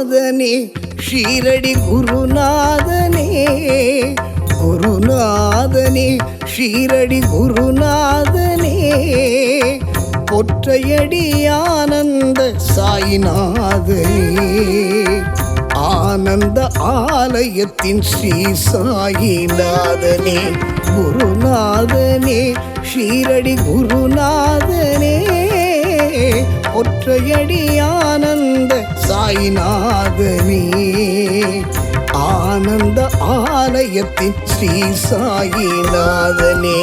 குருநாதனே ஷீரடி குருநாதனே. குருநாதனே ஷீரடி குருநாதனே. பொற்றையடி ஆனந்த சாயிநாதனே. ஆனந்த ஆலயத்தின் ஸ்ரீ சாயிநாதனே. குருநாதனே ஷீரடி குருநாதனே. ஒற்றையடி ஆனந்த சாயிநாத சாயிநாதனே ஆனந்த ஆலயத்தின் ஸ்ரீ சாயிநாதனே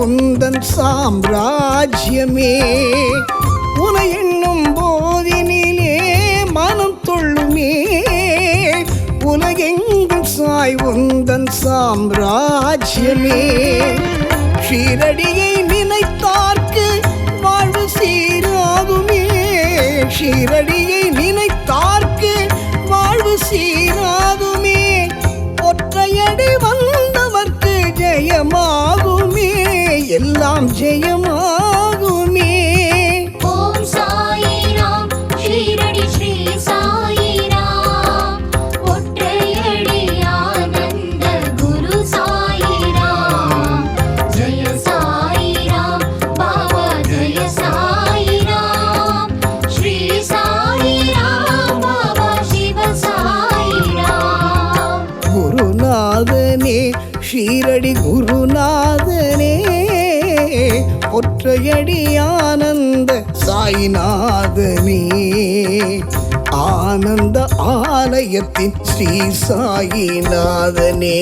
உந்தன் சாம்ராஜ்யமே. உன எண்ணும் போதினிலே மனம் தொள்ளுமே உலகெங்கும் சாய் உந்தன் சாம்ராஜ்யமே. ஷீரடியை நினைத்தார்க்கு வாழ்வு சீராகுமே. ஷீரடியை எல்லாம் ஜெயமாகுமே. ஓம் சாயி ராம் ஷீரடி ஸ்ரீ சாயி ராம் ஒற்றையடி ஆனந்த குரு சாயி ராம் ஜெய சாயி ராம் பாபா ஜெய சாயி ராம் ஸ்ரீ சாயி ராம் பாபா சிவ சாயி ராம் குருநாதனே ஷீரடி குருநாதனே. ஒற்றையடி ஆனந்த சாய்நாதனே. ஆனந்த ஆலயத்தின் ஸ்ரீ சாயிநாதனே.